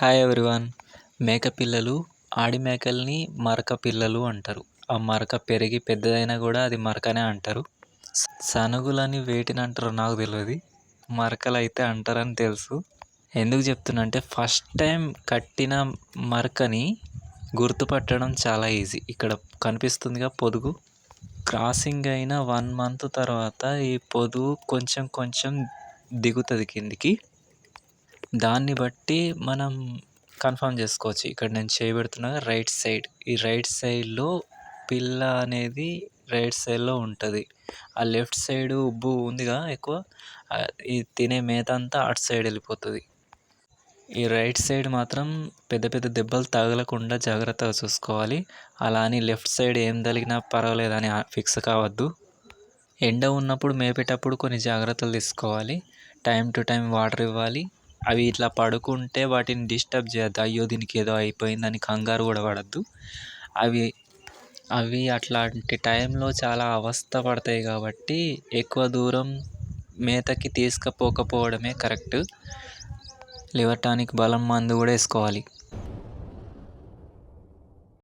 Hi everyone మేక పిల్లలు ఆడి మేకల్ని మరక పిల్లలు అంటారు. ఆ మరక పెరిగి పెద్దదైనా కూడా అది మరకనే అంటారు. సనుగులని వేటిని అంటారో నాకు తెలియదు మరకలు అయితే అంటారని తెలుసు. ఎందుకు చెప్తున్నా అంటే ఫస్ట్ టైం కట్టిన మరకని గుర్తుపట్టడం చాలా ఈజీ. ఇక్కడ కనిపిస్తుందిగా పొదుగు. క్రాసింగ్ అయిన వన్ మంత్ తర్వాత ఈ పొదుగు కొంచెం కొంచెం దిగుతుంది కిందికి. దాన్ని బట్టి మనం కన్ఫర్మ్ చేసుకోవచ్చు. ఇక్కడ నేను చేయబెడుతున్నా రైట్ సైడ్. ఈ రైట్ సైడ్లో పిల్ల అనేది రైట్ సైడ్లో ఉంటుంది. ఆ లెఫ్ట్ సైడ్ ఉబ్బు ఉందిగా ఎక్కువ. ఈ తినే మేత అంతా అటు సైడ్ వెళ్ళిపోతుంది. ఈ రైట్ సైడ్ మాత్రం పెద్ద పెద్ద దెబ్బలు తగలకుండా జాగ్రత్తగా చూసుకోవాలి. అలా అని లెఫ్ట్ సైడ్ ఏం తగిలినా పర్వాలేదని ఫిక్స్ కావద్దు. ఎండ ఉన్నప్పుడు మేపేటప్పుడు కొన్ని జాగ్రత్తలు తీసుకోవాలి. టైం టు టైం వాటర్ ఇవ్వాలి. అవి ఇట్లా పడుకుంటే వాటిని డిస్టర్బ్ చేయొద్దు. అయ్యో దీనికి ఏదో అయిపోయిందని కంగారు కూడా పడద్దు. అవి అవి అట్లాంటి టైంలో చాలా అవస్థ పడతాయి కాబట్టి ఎక్కువ దూరం మేతకి తీసుకపోకపోవడమే కరెక్ట్. లివర్ టానిక్ బలం మందు కూడా వేసుకోవాలి.